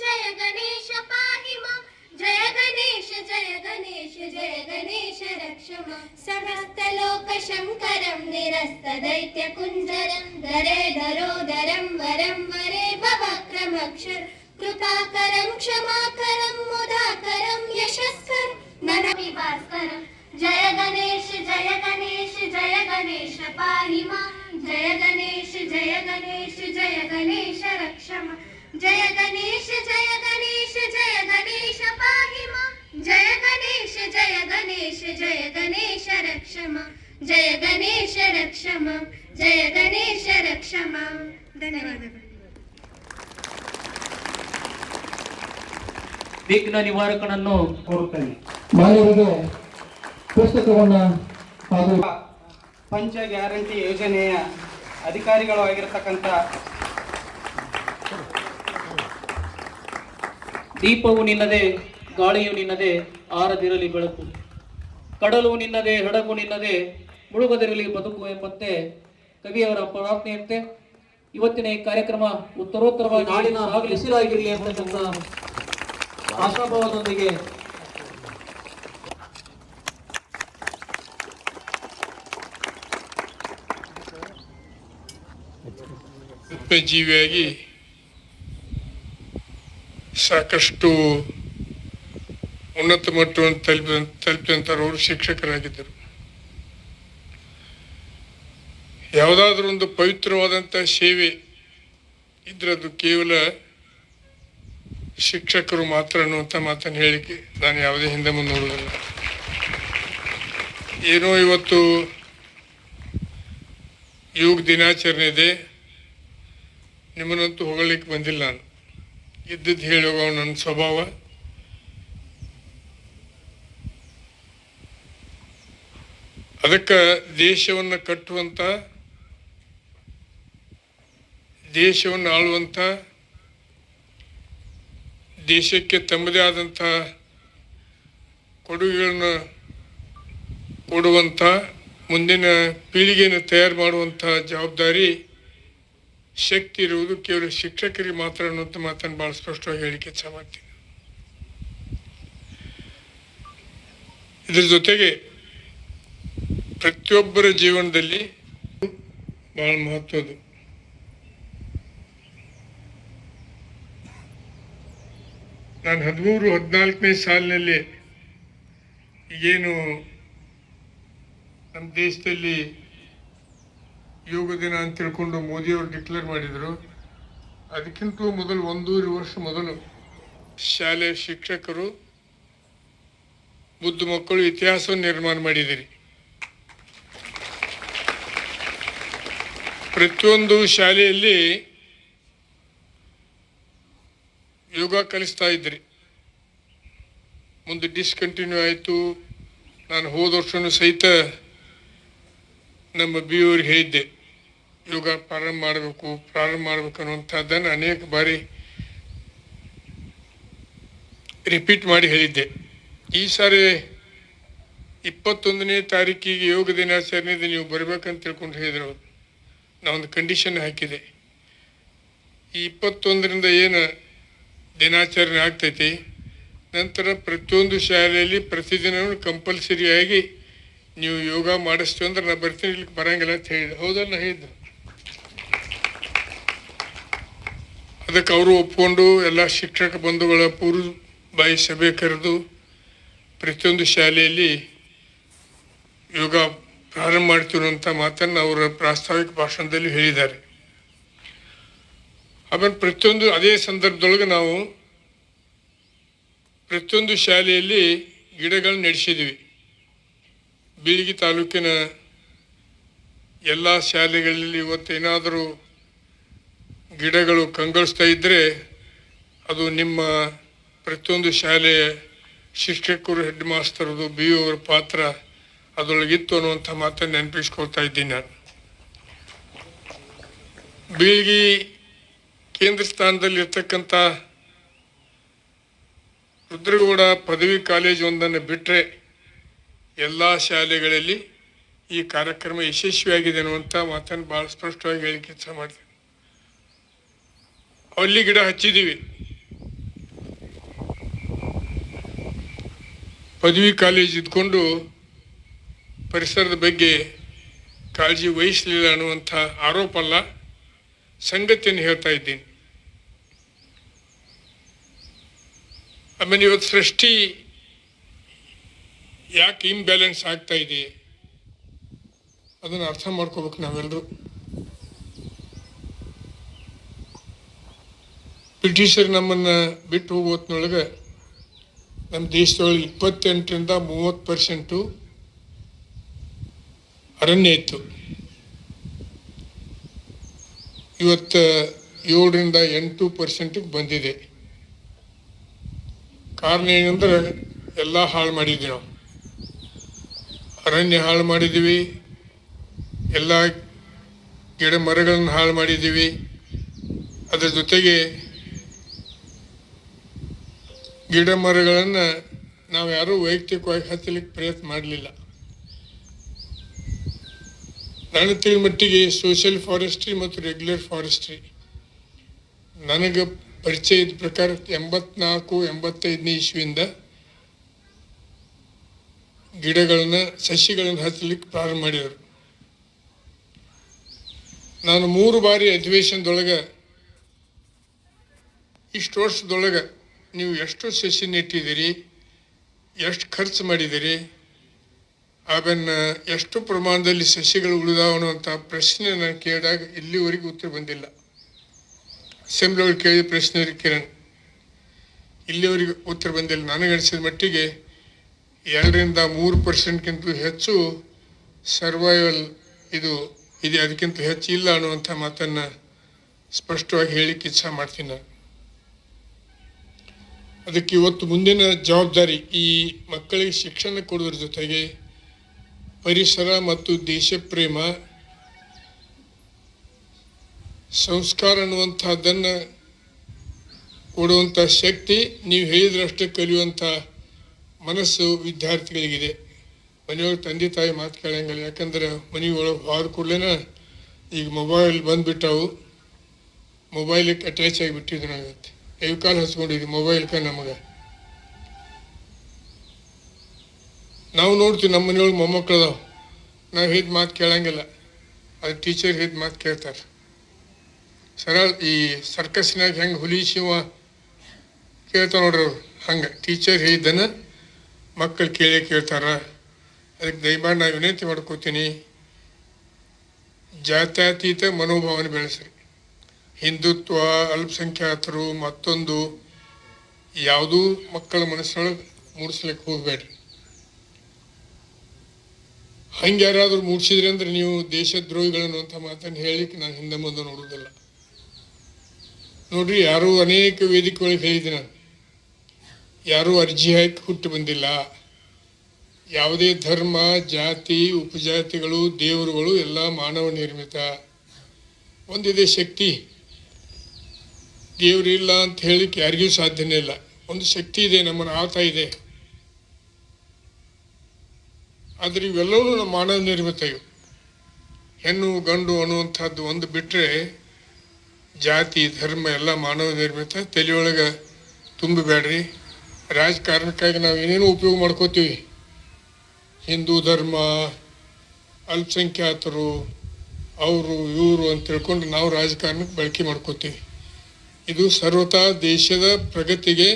जय गणेश पाहि मां जय गणेश जय गणेश जय गणेश रक्ष मां समस्तलोकशङ्करं निरस्तदैत्यकुञ्जरं धरे धरोदरं वरं वरे भवक्रमक्षर कृपाकरं क्षमाकरं मुदाकरं यशस्करं। नरविभास्करं जय गणेश जय गणेश जय गणेश ವಿಘ್ನ ನಿವಾರಕನನ್ನು ಕೋರುತ್ತೇನೆ. ಮಾನ್ಯರಿಗೆ ಪುಸ್ತಕವನ್ನ ಹಾಗೂ ಪಂಚ ಗ್ಯಾರಂಟಿ ಯೋಜನೆಯ ಅಧಿಕಾರಿಗಳು ಆಗಿರತಕ್ಕಂಥ ದೀಪವು ನಿನ್ನದೆ ಗಾಳಿಯು ನಿನ್ನದೆ ಆರದಿರಲಿ ಬೆಳಕು. ಕಡಲು ನಿನ್ನದೆ ಹಡಗು ನಿನ್ನದೆ ಮುಳುಗದಿರಲಿ ಬದುಕು ಎಂಬಂತೆ ಕವಿಯವರ ಪ್ರಾರ್ಥನೆಯಂತೆ ಇವತ್ತಿನ ಈ ಕಾರ್ಯಕ್ರಮ ಉತ್ತರೋತ್ತರವಾಗಿ ನಾಳಿನ ಆಗಲಿ ಹಸಿರಾಗಿರಲಿ ಅಂತಕ್ಕಂಥ ಆಶಾಭಾವದೊಂದಿಗೆ ಜೀವಿಯಾಗಿ ಸಾಕಷ್ಟು ಉನ್ನತ ಮಟ್ಟವನ್ನು ತಲುಪ ತಲುಪಿದಂಥವ್ರು ಶಿಕ್ಷಕರಾಗಿದ್ದರು. ಯಾವುದಾದ್ರೂ ಒಂದು ಪವಿತ್ರವಾದಂಥ ಸೇವೆ ಇದ್ರೆ ಕೇವಲ ಶಿಕ್ಷಕರು ಮಾತ್ರ ಅನ್ನುವಂಥ ಮಾತನ್ನು ಹೇಳಿಕೆ ನಾನು ಯಾವುದೇ ಹಿಂದೆ ಮುಂದೆ ನೋಡುವುದಿಲ್ಲ. ಏನೋ ಇವತ್ತು ಯೋಗ ದಿನಾಚರಣೆ ಇದೆ. ನಿಮ್ಮನ್ನಂತೂ ಹೊಗಳಿಕ್ಕೆ ಬಂದಿಲ್ಲ ನಾನು. ಇದ್ದದ್ದು ಹೇಳುವ ನನ್ನ ಸ್ವಭಾವ. ಅದಕ್ಕೆ ದೇಶವನ್ನು ಕಟ್ಟುವಂಥ ದೇಶವನ್ನು ಆಳುವಂಥ ದೇಶಕ್ಕೆ ತಮ್ಮದೇ ಆದಂತಹ ಕೊಡುಗೆಗಳನ್ನು ಕೊಡುವಂಥ, ಮುಂದಿನ ಪೀಳಿಗೆಯನ್ನು ತಯಾರು ಮಾಡುವಂಥ ಜವಾಬ್ದಾರಿ, ಶಕ್ತಿ ಇರುವುದು ಕೇವಲ ಶಿಕ್ಷಕರಿಗೆ ಮಾತ್ರ ಅನ್ನುವಂಥ ಮಾತನ್ನು ಭಾಳ ಸ್ಪಷ್ಟವಾಗಿ ಹೇಳಿಕೆ ಇಚ್ಛೆ ಮಾಡ್ತೀನಿ. ಇದ್ರ ಜೊತೆಗೆ ಪ್ರತಿಯೊಬ್ಬರ ಜೀವನದಲ್ಲಿ ಭಾಳ ಮಹತ್ವದ್ದು. ನಾನು ಹದಿಮೂರು, ಹದಿನಾಲ್ಕನೇ ಸಾಲಿನಲ್ಲಿ ಏನು ನಮ್ಮ ದೇಶದಲ್ಲಿ ಯೋಗ ದಿನ ಅಂತ ತಿಳ್ಕೊಂಡು ಮೋದಿಯವರು ಡಿಕ್ಲೇರ್ ಮಾಡಿದರು. ಅದಕ್ಕಿಂತ ಮೊದಲು ಒಂದೂವರೆ ವರ್ಷ ಮೊದಲು ಶಾಲೆ ಶಿಕ್ಷಕರು ಬುದ್ಧ ಮಕ್ಕಳು ಇತಿಹಾಸವನ್ನು ನಿರ್ಮಾಣ ಮಾಡಿದಿರಿ ಪ್ರತಿಯೊಂದು ಶಾಲೆಯಲ್ಲಿ ಯೋಗ ಕಲಿಸ್ತಾ ಇದ್ರಿ. ಮುಂದೆ ಡಿಸ್ಕಂಟಿನ್ಯೂ ಆಯಿತು. ನಾನು ಹೋದ ವರ್ಷನೂ ಸಹಿತ ನಮ್ಮ ಬಿ ಹೇಳಿದ್ದೆ. ಯೋಗ ಪ್ರಾರಂಭ ಮಾಡಬೇಕು ಪ್ರಾರಂಭ ಮಾಡಬೇಕು ಅನ್ನುವಂಥದ್ದನ್ನು ಅನೇಕ ಬಾರಿ ರಿಪೀಟ್ ಮಾಡಿ ಹೇಳಿದ್ದೆ. ಈ ಸಾರಿ ಇಪ್ಪತ್ತೊಂದನೇ ತಾರೀಕಿಗೆ ಯೋಗ ದಿನಾಚರಣೆಯಿಂದ ನೀವು ಬರಬೇಕಂತ ತಿಳ್ಕೊಂಡು ಹೇಳಿದ್ರು ನಾವೊಂದು ಕಂಡೀಷನ್ ಹಾಕಿದೆ. ಈ ಇಪ್ಪತ್ತೊಂದರಿಂದ ಏನು ದಿನಾಚರಣೆ ಆಗ್ತೈತಿ. ನಂತರ ಪ್ರತಿಯೊಂದು ಶಾಲೆಯಲ್ಲಿ ಪ್ರತಿದಿನವೂ ಕಂಪಲ್ಸರಿಯಾಗಿ ನೀವು ಯೋಗ ಮಾಡಿಸ್ತೀವಿ ಅಂದ್ರೆ ನಾ ಬರ್ತೀನಿ ಇಲ್ಲಿ ಬರಂಗಿಲ್ಲ ಅಂತ ಹೇಳಿದೆ ಹೌದಲ್ಲ ಹೇಳಿದ್ದು? ಅದಕ್ಕೆ ಅವರು ಒಪ್ಕೊಂಡು ಎಲ್ಲ ಶಿಕ್ಷಕ ಬಂಧುಗಳ ಪೂರ್ವ ಬಾಯಿ ಸಭೆ ಕರೆದು ಪ್ರತಿಯೊಂದು ಶಾಲೆಯಲ್ಲಿ ಯೋಗ ಪ್ರಾರಂಭ ಮಾಡ್ತೀವಿ ಅಂತ ಮಾತನ್ನು ಅವರ ಪ್ರಾಸ್ತಾವಿಕ ಭಾಷಣದಲ್ಲಿ ಹೇಳಿದ್ದಾರೆ. ಆಮೇಲೆ ಪ್ರತಿಯೊಂದು ಅದೇ ಸಂದರ್ಭದೊಳಗೆ ನಾವು ಪ್ರತಿಯೊಂದು ಶಾಲೆಯಲ್ಲಿ ಗಿಡಗಳನ್ನ ನಡೆಸಿದ್ವಿ. ಬೀಳಿಗಿ ತಾಲೂಕಿನ ಎಲ್ಲ ಶಾಲೆಗಳಲ್ಲಿ ಇವತ್ತೇನಾದರೂ ಗಿಡಗಳು ಕಂಗೊಳಿಸ್ತಾ ಇದ್ದರೆ ಅದು ನಿಮ್ಮ ಪ್ರತಿಯೊಂದು ಶಾಲೆಯ ಶಿಕ್ಷಕರು, ಹೆಡ್ ಮಾಸ್ತರದು, ಬಿ ಅವರ ಪಾತ್ರ ಅದರೊಳಗಿತ್ತು ಅನ್ನುವಂಥ ಮಾತನ್ನು ನೆನಪಿಸ್ಕೊಳ್ತಾ ಇದ್ದೀನಿ ನಾನು. ಬೀಳ್ಗಿ ಕೇಂದ್ರ ಸ್ಥಾನದಲ್ಲಿರ್ತಕ್ಕಂಥ ರುದ್ರಗೌಡ ಪದವಿ ಕಾಲೇಜು ಒಂದನ್ನು ಬಿಟ್ಟರೆ ಎಲ್ಲ ಶಾಲೆಗಳಲ್ಲಿ ಈ ಕಾರ್ಯಕ್ರಮ ಯಶಸ್ವಿಯಾಗಿದೆ ಅನ್ನುವಂಥ ಮಾತನ್ನು ಭಾಳ ಸ್ಪಷ್ಟವಾಗಿ ಹೇಳಿಕೆ ಕೆಲಸ ಮಾಡ್ತೀನಿ. ಅಲ್ಲಿ ಗಿಡ ಹಚ್ಚಿದ್ದೀವಿ. ಪದವಿ ಕಾಲೇಜ್ ಇದ್ಕೊಂಡು ಪರಿಸರದ ಬಗ್ಗೆ ಕಾಳಜಿ ವಹಿಸಲಿಲ್ಲ ಅನ್ನುವಂಥ ಆರೋಪ ಅಲ್ಲ, ಸಂಗತಿಯನ್ನು ಹೇಳ್ತಾ ಇದ್ದೀನಿ. ಆಮೇಲೆ ಇವತ್ತು ಸೃಷ್ಟಿ ಯಾಕೆ ಇಂಬ್ಯಾಲೆನ್ಸ್ ಆಗ್ತಾ ಇದೆ? ಅದನ್ನು ಅರ್ಥ ಮಾಡ್ಕೋಬೇಕು ನಾವೆಲ್ಲರೂ ಬ್ರಿಟಿಷರು ನಮ್ಮನ್ನು ಬಿಟ್ಟು ಹೋಗೋತ್ನೊಳಗೆ ನಮ್ಮ ದೇಶದೊಳಗೆ ಇಪ್ಪತ್ತೆಂಟರಿಂದ ಮೂವತ್ತು ಪರ್ಸೆಂಟು ಅರಣ್ಯ ಇತ್ತು. ಇವತ್ತು ಏಳರಿಂದ ಎಂಟು ಪರ್ಸೆಂಟಿಗೆ ಬಂದಿದೆ. ಕಾರಣ ಏನಂದ್ರೆ ಎಲ್ಲ ಹಾಳು ಮಾಡಿದ್ವಿ ನಾವು. ಅರಣ್ಯ ಹಾಳು ಮಾಡಿದ್ದೀವಿ ಎಲ್ಲ ಗಿಡ ಮರಗಳನ್ನು ಹಾಳು ಮಾಡಿದ್ದೀವಿ ಅದರ ಜೊತೆಗೆ ಗಿಡ ಮರಗಳನ್ನು ನಾವು ಯಾರೂ ವೈಯಕ್ತಿಕವಾಗಿ ಹಚ್ಚಲಿಕ್ಕೆ ಪ್ರಯತ್ನ ಮಾಡಲಿಲ್ಲ. ನನ್ನ ತಿಳಿ ಮಟ್ಟಿಗೆ ಸೋಷಿಯಲ್ ಫಾರೆಸ್ಟ್ರಿ ಮತ್ತು ರೆಗ್ಯುಲರ್ ಫಾರೆಸ್ಟ್ರಿ ನನಗೆ ಪರಿಚಯ ಇದ್ದ ಪ್ರಕಾರ ಎಂಬತ್ನಾಲ್ಕು, ಎಂಬತ್ತೈದನೇ ಇಸ್ವಿಯಿಂದ ಗಿಡಗಳನ್ನು, ಸಸಿಗಳನ್ನು ಹಚ್ಚಲಿಕ್ಕೆ ಪ್ರಾರಂಭ ಮಾಡಿದರು. ನಾನು ಮೂರು ಬಾರಿ ಅಧಿವೇಶನದೊಳಗೆ ಇಷ್ಟು ವರ್ಷದೊಳಗೆ ನೀವು ಎಷ್ಟು ಸಸಿ ನೆಟ್ಟಿದ್ದೀರಿ, ಎಷ್ಟು ಖರ್ಚು ಮಾಡಿದ್ದೀರಿ, ಅದನ್ನು ಎಷ್ಟು ಪ್ರಮಾಣದಲ್ಲಿ ಸಸಿಗಳು ಉಳಿದಾವನೋ ಅಂತ ಪ್ರಶ್ನೆ ನಾನು ಕೇಳಿದಾಗ ಇಲ್ಲಿವರೆಗೂ ಉತ್ತರ ಬಂದಿಲ್ಲ. ಅಸೆಂಬ್ಲಿ ಅವ್ರು ಕೇಳಿದ ಪ್ರಶ್ನೆ ಕಿರಣ್. ಇಲ್ಲಿವರೆಗೆ ಉತ್ತರ ಬಂದಿಲ್ಲ. ನಾನು ಗಣಿಸಿದ ಮಟ್ಟಿಗೆ ಎರಡರಿಂದ ಮೂರು ಪರ್ಸೆಂಟ್ಗಿಂತಲೂ ಹೆಚ್ಚು ಸರ್ವೈವಲ್ ಇದು, ಇದೆ ಅದಕ್ಕಿಂತ ಹೆಚ್ಚು ಇಲ್ಲ ಅನ್ನುವಂಥ ಮಾತನ್ನು ಸ್ಪಷ್ಟವಾಗಿ ಹೇಳಿಕ್ಕೆ ಇಚ್ಛಾ ಮಾಡ್ತೀನಿ ನಾನು. ಅದಕ್ಕೆ ಇವತ್ತು ಮುಂದಿನ ಜವಾಬ್ದಾರಿ ಈ ಮಕ್ಕಳಿಗೆ ಶಿಕ್ಷಣ ಕೊಡೋದ್ರ ಜೊತೆಗೆ ಪರಿಸರ ಮತ್ತು ದೇಶ ಪ್ರೇಮ ಸಂಸ್ಕಾರ ಅನ್ನುವಂಥದ್ದನ್ನು ಕೊಡುವಂಥ ಶಕ್ತಿ ನೀವು ಹೇಳಿದ್ರಷ್ಟು ಕಲಿಯುವಂಥ ಮನಸ್ಸು ವಿದ್ಯಾರ್ಥಿಗಳಿಗಿದೆ. ಮನೆಯೊಳಗೆ ತಂದೆ ತಾಯಿ ಮಾತು ಕೇಳಂಗಿಲ್ಲ. ಯಾಕಂದ್ರೆ ಮನೆಯೊಳಗೆ ಹೋದ ಕೂಡಲೇ ಈಗ ಮೊಬೈಲ್ ಬಂದುಬಿಟ್ಟಾವು. ಮೊಬೈಲಿಗೆ ಅಟ್ಯಾಚ್ ಆಗಿಬಿಟ್ಟಿದ್ದು ನಾವತ್ತೆ ಕಾಲ ಹಚ್ಕೊಂಡಿದ್ವಿ ಮೊಬೈಲ್ಗೆ ನಮಗೆ. ನಾವು ನೋಡ್ತೀವಿ ನಮ್ಮ ಮನೆಯೊಳಗೆ ಮೊಮ್ಮಕ್ಕಳು ನಾವು ಹೇಗೆ ಮಾತು ಕೇಳಂಗಿಲ್ಲ. ಅದು ಟೀಚರ್ ಹೇಗೆ ಮಾತು ಕೇಳ್ತಾರೆ. ಸರಳ ಈ ಸರ್ಕಸ್ನಾಗ ಹೆಂಗೆ ಹುಲಿ ಶಿವ ಕೇಳ್ತಾರ ನೋಡ್ರಿ ಹಂಗೆ. ಟೀಚರ್ ಹೇಳಿದ್ದನ್ನು ಮಕ್ಕಳು ಕೇಳೇ ಕೇಳ್ತಾರ. ಅದಕ್ಕೆ ದಯಮಾಡಿ ನಾನು ವಿನಂತಿ ಮಾಡ್ಕೋತೀನಿ, ಜಾತ್ಯತೀತ ಮನೋಭಾವನೆ ಬೆಳೆಸ್ರಿ. ಹಿಂದುತ್ವ, ಅಲ್ಪಸಂಖ್ಯಾತರು, ಮತ್ತೊಂದು ಯಾವುದೂ ಮಕ್ಕಳ ಮನಸ್ಸೊಳಗೆ ಮೂಡಿಸ್ಲಿಕ್ಕೆ ಹೋಗಬೇಡ್ರಿ. ಹಂಗೆ ಯಾರಾದರೂ ಮೂಡಿಸಿದ್ರಿ ಅಂದ್ರೆ ನೀವು ದೇಶದ್ರೋಹಿಗಳನ್ನು ಅಂತ ಮಾತನ್ನು ಹೇಳಿಕ್ಕೆ ನಾನು ಹಿಂದೆ ಮುಂದೆ ನೋಡುವುದಿಲ್ಲ ನೋಡ್ರಿ, ಯಾರೂ ಅನೇಕ ವೇದಿಕೆಗಳಿಗೆ ಹೇಳಿದೆ ನಾನು. ಯಾರೂ ಅರ್ಜಿ ಹಾಕಿ ಹುಟ್ಟು ಬಂದಿಲ್ಲ. ಯಾವುದೇ ಧರ್ಮ, ಜಾತಿ, ಉಪಜಾತಿಗಳು, ದೇವರುಗಳು ಎಲ್ಲ ಮಾನವ ನಿರ್ಮಿತ. ಒಂದಿದೆ ಶಕ್ತಿ. ದೇವರಿಲ್ಲ ಅಂತ ಹೇಳಿಕ್ಕೆ ಯಾರಿಗೂ ಸಾಧ್ಯನೇ ಇಲ್ಲ. ಒಂದು ಶಕ್ತಿ ಇದೆ, ನಮ್ಮನ್ನು ಆತ ಇದೆ. ಆದರೆ ಇವೆಲ್ಲವೂ ನಮ್ಮ ಮಾನವ ನಿರ್ಮಿತ ಇವು. ಹೆಣ್ಣು, ಗಂಡು ಅನ್ನುವಂಥದ್ದು ಒಂದು ಬಿಟ್ಟರೆ ಜಾತಿ, ಧರ್ಮ ಎಲ್ಲ ಮಾನವ ನಿರ್ಮಿತ ತಲೆಯೊಳಗೆ ತುಂಬಬೇಡ್ರಿ ರಾಜಕಾರಣಕ್ಕಾಗಿ ನಾವು ಏನೇನು ಉಪಯೋಗ ಮಾಡ್ಕೋತೀವಿ. ಹಿಂದೂ ಧರ್ಮ, ಅಲ್ಪಸಂಖ್ಯಾತರು, ಅವರು, ಇವರು ಅಂತ ತಿಳ್ಕೊಂಡು ನಾವು ರಾಜಕಾರಣಕ್ಕೆ ಬಳಕೆ ಮಾಡ್ಕೋತೀವಿ. ಇದು ಸರ್ವತಾ ದೇಶದ ಪ್ರಗತಿಗೆ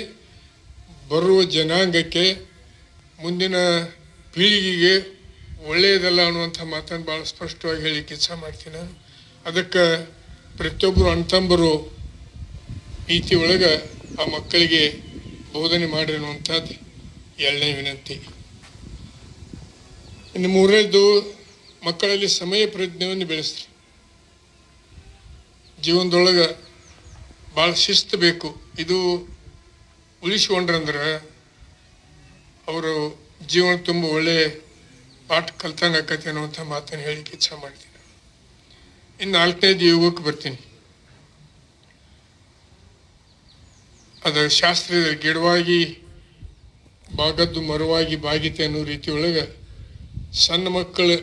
ಬರುವ ಜನಾಂಗಕ್ಕೆ ಮುಂದಿನ ಪೀಳಿಗೆಗೆ ಒಳ್ಳೆಯದಲ್ಲ ಅನ್ನುವಂಥ ಮಾತನ್ನು ಭಾಳ ಸ್ಪಷ್ಟವಾಗಿ ಹೇಳಿ ಕೆಲಸ ಮಾಡ್ತೀನಿ ಅದಕ್ಕೆ ಪ್ರತಿಯೊಬ್ಬರು ಅಣ್ತಂಬರು ನೀತಿ ಒಳಗೆ ಆ ಮಕ್ಕಳಿಗೆ ಬೋಧನೆ ಮಾಡಿರಿ ಅನ್ನುವಂಥದ್ದು ಎರಡನೇ ವಿನಂತಿ. ಇನ್ನು ಮೂರನೇದು, ಮಕ್ಕಳಲ್ಲಿ ಸಮಯ ಪ್ರಜ್ಞೆಯನ್ನು ಬೆಳೆಸ್ರಿ. ಜೀವನದೊಳಗೆ ಭಾಳ ಶಿಸ್ತು ಬೇಕು. ಇದು ಉಳಿಸ್ಕೊಂಡ್ರಂದ್ರೆ ಅವರು ಜೀವನ ತುಂಬ ಒಳ್ಳೆಯ ಪಾಠ ಕಲ್ತಂಗೆ ಆಕತಿ ಅನ್ನುವಂಥ ಮಾತನ್ನು ಹೇಳಿಕ್ಕೆ ಇಚ್ಛೆ ಮಾಡ್ತೀನಿ. ಇನ್ನು ನಾಲ್ಕನೇದು ಯೋಗಕ್ಕೆ ಬರ್ತೀನಿ ಅದು ಶಾಸ್ತ್ರದ ಗಿಡವಾಗಿ ಬಾಗದ್ದು ಮರವಾಗಿ ಬಾಗಿತೆ ಅನ್ನೋ ರೀತಿ ಒಳಗೆ ಸಣ್ಣ ಮಕ್ಕಳು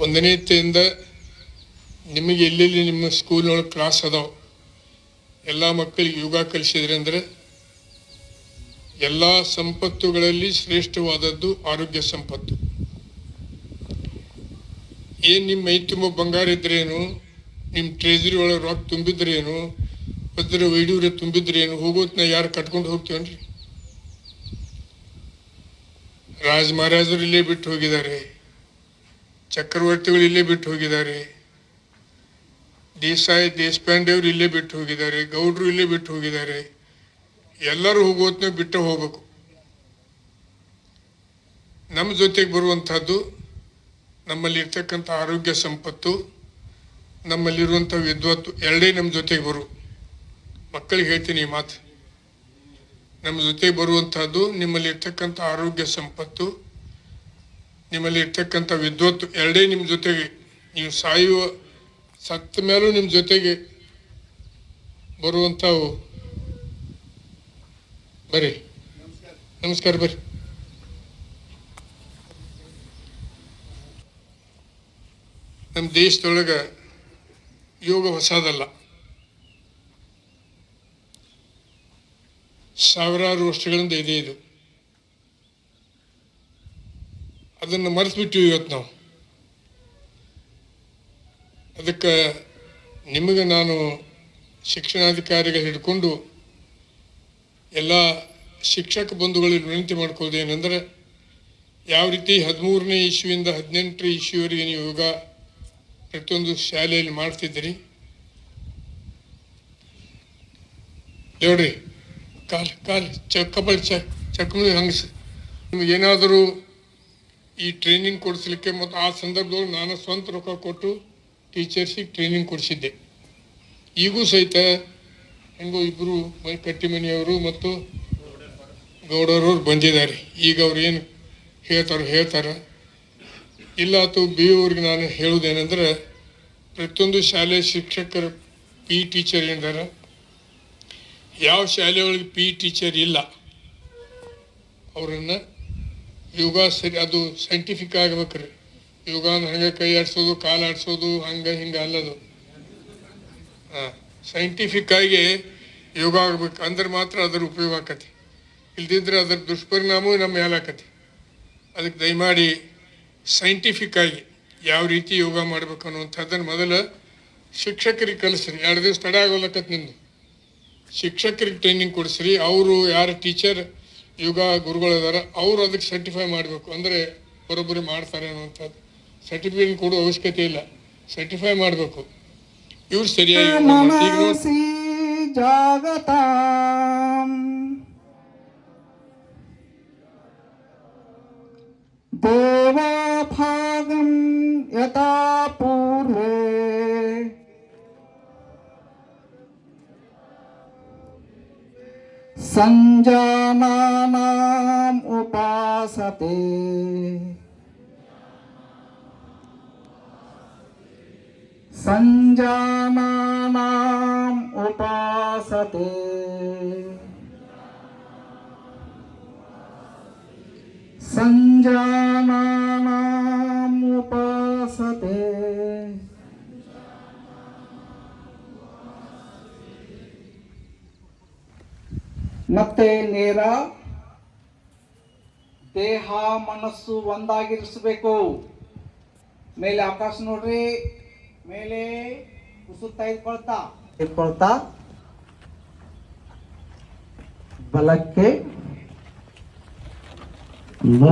ಒಂದನೇತೆಯಿಂದ ನಿಮಗೆ ಎಲ್ಲೆಲ್ಲಿ ನಿಮ್ಮ ಸ್ಕೂಲ್ನೊಳಗೆ ಕ್ಲಾಸ್ ಅದಾವೆ ಎಲ್ಲ ಮಕ್ಕಳಿಗೆ ಯೋಗ ಕಲಿಸಿದ್ರಿ ಅಂದರೆ ಎಲ್ಲ ಸಂಪತ್ತುಗಳಲ್ಲಿ ಶ್ರೇಷ್ಠವಾದದ್ದು ಆರೋಗ್ಯ ಸಂಪತ್ತು ಏನ್ ನಿಮ್ಮ ಮೈ ತುಂಬ ಬಂಗಾರ ಇದ್ರೇನು? ನಿಮ್ಮ ಟ್ರೆಜರಿ ಒಳಗೆ ರೊಕ್ಕ ತುಂಬಿದ್ರೇನು? ಭದ್ರ ವೈಡೂರ ತುಂಬಿದ್ರೇನು? ಹೋಗೋತ್ನ ಯಾರು ಕಟ್ಕೊಂಡು ಹೋಗ್ತೀವನ್ರಿ ರಾಜ ಮಹಾರಾಜರು ಇಲ್ಲೇ ಬಿಟ್ಟು ಹೋಗಿದ್ದಾರೆ. ಚಕ್ರವರ್ತಿಗಳು ಇಲ್ಲೇ ಬಿಟ್ಟು ಹೋಗಿದ್ದಾರೆ. ದೇಸಾಯಿ ದೇಶಪಾಂಡೆ ಅವರು ಇಲ್ಲೇ ಬಿಟ್ಟು ಹೋಗಿದ್ದಾರೆ. ಗೌಡ್ರು ಇಲ್ಲೇ ಬಿಟ್ಟು ಹೋಗಿದ್ದಾರೆ. ಎಲ್ಲರೂ ಹೋಗೋತ್ನ ಬಿಟ್ಟು ಹೋಗ್ಬೇಕು. ನಮ್ಮ ಜೊತೆಗೆ ಬರುವಂತಹದ್ದು ನಮ್ಮಲ್ಲಿ ಇರ್ತಕ್ಕಂಥ ಆರೋಗ್ಯ ಸಂಪತ್ತು, ನಮ್ಮಲ್ಲಿರುವಂಥ ವಿದ್ವತ್ತು ಎರಡೇ ನಮ್ಮ ಜೊತೆಗೆ ಬರು. ಮಕ್ಕಳಿಗೆ ಹೇಳ್ತೀನಿ ಈ ಮಾತು. ನಮ್ಮ ಜೊತೆಗೆ ಬರುವಂಥದ್ದು ನಿಮ್ಮಲ್ಲಿ ಇರ್ತಕ್ಕಂಥ ಆರೋಗ್ಯ ಸಂಪತ್ತು, ನಿಮ್ಮಲ್ಲಿ ಇರ್ತಕ್ಕಂಥ ವಿದ್ವತ್ತು ಎರಡೇ ನಿಮ್ಮ ಜೊತೆಗೆ. ನೀವು ಸಾಯುವ, ಸತ್ತ ಮೇಲೂ ನಿಮ್ಮ ಜೊತೆಗೆ ಬರುವಂಥವು. ಬರ್ರಿ ನಮಸ್ಕಾರ ಬರ್ರಿ ನಮ್ಮ ದೇಶದೊಳಗೆ ಯೋಗ ಹೊಸದಲ್ಲ. ಸಾವಿರಾರು ವರ್ಷಗಳಿಂದ ಇದೆ ಇದು. ಅದನ್ನು ಮರೆತುಬಿಟ್ಟಿವಿ ಇವತ್ತು ನಾವು. ಅದಕ್ಕೆ ನಿಮಗೆ ನಾನು ಶಿಕ್ಷಣಾಧಿಕಾರಿಗಳು ಹಿಡ್ಕೊಂಡು ಎಲ್ಲ ಶಿಕ್ಷಕ ಬಂಧುಗಳಿಗೆ ವಿನಂತಿ ಮಾಡ್ಕೊಳ್ಳೋದು ಏನಂದ್ರೆ ಯಾವ ರೀತಿ ಹದಿಮೂರನೇ ಇಶ್ಯೂಯಿಂದ ಹದಿನೆಂಟನೇ ಇಶ್ಯೂವರೆಗೆ ನೀವು ಯೋಗ ಪ್ರತಿಯೊಂದು ಶಾಲೆಯಲ್ಲಿ ಮಾಡ್ತಿದ್ರಿ ನೋಡ್ರಿ, ಕಾಲ್ ಕಾಲ್, ಚ ಕಪಲ್ ಚ ಚಕ್ರ ಹಂಗಸ್ ನಿಮ್ಗೆ ಏನಾದರೂ ಈ ಟ್ರೈನಿಂಗ್ ಕೊಡಿಸ್ಲಿಕ್ಕೆ ಮತ್ತು ಆ ಸಂದರ್ಭದಲ್ಲಿ ನಾನು ಸ್ವಂತ ರೊಕ್ಕ ಕೊಟ್ಟು ಟೀಚರ್ಸಿಗೆ ಟ್ರೈನಿಂಗ್ ಕೊಡಿಸಿದ್ದೆ. ಈಗೂ ಸಹಿತ ಹೆಂಗೋ ಇಬ್ಬರು ಮೈ ಕಟ್ಟಿ ಮನೆಯವರು ಮತ್ತು ಗೌಡರವ್ರು ಬಂದಿದ್ದಾರೆ. ಈಗ ಅವ್ರು ಏನು ಹೇಳ್ತಾರೋ ಹೇಳ್ತಾರೆ. ಇಲ್ಲ ಅಥವಾ ಬಿ ಅವ್ರಿಗೆ ನಾನು ಹೇಳೋದೇನೆಂದರೆ ಪ್ರತಿಯೊಂದು ಶಾಲೆ ಶಿಕ್ಷಕರು ಪಿ ಟೀಚರ್ ಏನಿದ್ದಾರೆ, ಯಾವ ಶಾಲೆಯೊಳಗೆ ಪಿ ಟೀಚರ್ ಇಲ್ಲ, ಅವರನ್ನು ಯೋಗ ಸರಿ, ಅದು ಸೈಂಟಿಫಿಕ್ ಆಗ್ಬೇಕ್ರಿ. ಯೋಗ ಅಂದ್ರೆ ಹಂಗೆ ಕೈ ಆಡಿಸೋದು, ಕಾಲು ಆಡಿಸೋದು, ಹಂಗೆ ಹಿಂಗೆ ಅಲ್ಲದು. ಹಾಂ ಸೈಂಟಿಫಿಕ್ ಆಗಿ ಯೋಗ ಆಗ್ಬೇಕು, ಅಂದ್ರೆ ಮಾತ್ರ ಅದರ ಉಪಯೋಗ ಆಕತಿ. ಇಲ್ದಿದ್ರೆ ಅದರ ದುಷ್ಪರಿಣಾಮವೂ ನಮ್ಮ ಮೇಲೆ ಆಕತಿ. ಅದಕ್ಕೆ ದಯಮಾಡಿ ಸೈಂಟಿಫಿಕ್ ಆಗಿ ಯಾವ ರೀತಿ ಯೋಗ ಮಾಡ್ಬೇಕು ಅನ್ನುವಂಥದ್ದನ್ನು ಮೊದಲು ಶಿಕ್ಷಕರಿಗೆ ಕಲಿಸ್ರಿ. ಎರಡು ದಿವಸ ತಡ ಆಗೋಲಕತ್ ನಿಂದು. ಶಿಕ್ಷಕರಿಗೆ ಟ್ರೈನಿಂಗ್ ಕೊಡಿಸ್ರಿ. ಅವರು ಯಾರು ಟೀಚರ್ ಯೋಗ ಗುರುಗಳಿದಾರ ಅವರು ಅದಕ್ಕೆ ಸರ್ಟಿಫೈ ಮಾಡಬೇಕು. ಅಂದರೆ ಬರೋಬ್ಬರಿ ಮಾಡ್ತಾರೆ ಅನ್ನುವಂಥದ್ದು. ಸರ್ಟಿಫಿಕೇಟ್ ಕೊಡೋ ಅವಶ್ಯಕತೆ ಇಲ್ಲ. ಸರ್ಟಿಫೈ ಮಾಡಬೇಕು. ಇವ್ರು ಸರಿಯಾಗಿ देवाभागं यथा पूर्वे। सञ्जानानाम् उपासते। सञ्जानानाम् उपासते। ಮತ್ತೆ ನೇರ ದೇಹ ಮನಸ್ಸು ಒಂದಾಗಿರಿಸಬೇಕು. ಮೇಲೆ ಆಕಾಶ ನೋಡ್ರಿ. ಮೇಲೆ ಕುಸುತ್ತಾ ಇದ್ಕೊಳ್ತಾ. ಇದ್ಕೊಳ್ತಾ. ಬಲಕ್ಕೆ.